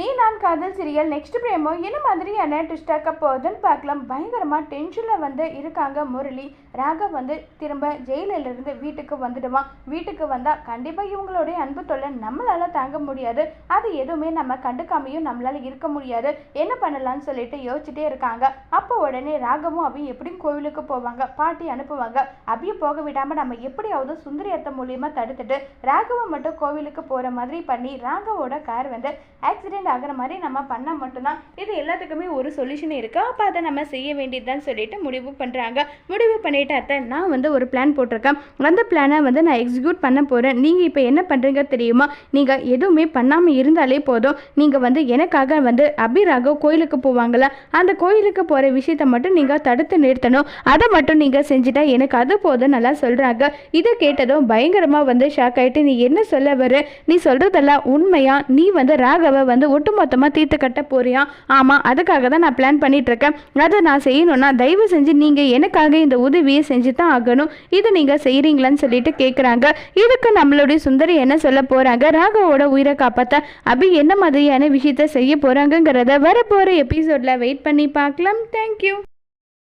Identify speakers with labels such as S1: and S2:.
S1: நீ நான் காதல் சீரியல் நெக்ஸ்ட் பிரேமோ? என்ன மாதிரியான ட்விஸ்டாக்க போகுதுன்னு பார்க்கலாம். பயங்கரமாக டென்ஷனில் வந்து இருக்காங்க முரளி. ராகவ் வந்து திரும்ப ஜெயிலிருந்து வீட்டுக்கு வந்துடுவான். வீட்டுக்கு வந்தால் கண்டிப்பாக இவங்களுடைய அன்பு தொல்லை நம்மளால் தாங்க முடியாது. அது எதுவுமே நம்ம கண்டுக்காமையும் நம்மளால் இருக்க முடியாது. என்ன பண்ணலாம்னு சொல்லிட்டு யோசிச்சுட்டே இருக்காங்க. அப்போ உடனே ராகவும் அபியும் எப்படியும் கோவிலுக்கு போவாங்க. பாட்டி அனுப்புவாங்க. அபியை போக விடாமல் நம்ம எப்படியாவது சுந்தரியத்தை மூலியமாக தடுத்துட்டு ராகவம் மட்டும் கோவிலுக்கு போகிற மாதிரி பண்ணி ராகவோட கார் வந்து ஆக்சிடென்ட் ஆகிற மாதிரி நம்ம பண்ணால் மட்டும்தான். இது எல்லாத்துக்குமே ஒரு சொல்யூஷன் இருக்கு. அப்போ அதை நம்ம செய்ய வேண்டியதுதான் சொல்லிட்டு முடிவு பண்ணுறாங்க முடிவு பண்ணிட்டு அத்தை நான் வந்து ஒரு பிளான் போட்டிருக்கேன். அந்த பிளானை வந்து நான் எக்ஸிக்யூட் பண்ண போகிறேன் நீங்கள் இப்போ என்ன பண்ணுறீங்க தெரியுமா? நீங்கள் எதுவுமே பண்ணாமல் இருந்தாலே போதும். நீங்கள் வந்து எனக்காக வந்து அபிராக கோயிலுக்கு போவாங்கள அந்த கோயிலுக்கு போகிற விஷயத்தை மட்டும் நீங்கள் தடுத்து நிறுத்தணும். அதை மட்டும் நீங்கள் செஞ்சுட்டா எனக்கு அது போதும் நல்லா சொல்கிறாங்க இதை கேட்டதும் பயங்கரமாக வந்து ஷாக் ஆகிட்டு நீ என்ன சொல்ல வர நீ சொல்கிறதெல்லாம் உண்மையாக நீ வந்து ராகவை வந்து ஒட்டுமொத்தமாக தீர்த்து கட்ட போறியா? ஆமாம் அதுக்காக தான் நான் பிளான் பண்ணிட்டு இருக்கேன் அதை நான் செய்யணும்னா தயவு செஞ்சு நீங்கள் எனக்காக இந்த உதவியை செஞ்சு தான் ஆகணும். இது நீங்கள் செய்கிறீங்களான்னு சொல்லிட்டு கேட்குறாங்க இதுக்கு நம்மளுடைய சுந்தரி என்ன சொல்ல போகிறாங்க ராகவோட உயிரை காப்பாற்ற அபி என்ன மாதிரியான விஷயத்த செய்ய போகிறாங்கங்கிறத வரப்போகிற எபிசோடில் வெயிட் பண்ணி பார்க்கலாம். தேங்க்யூ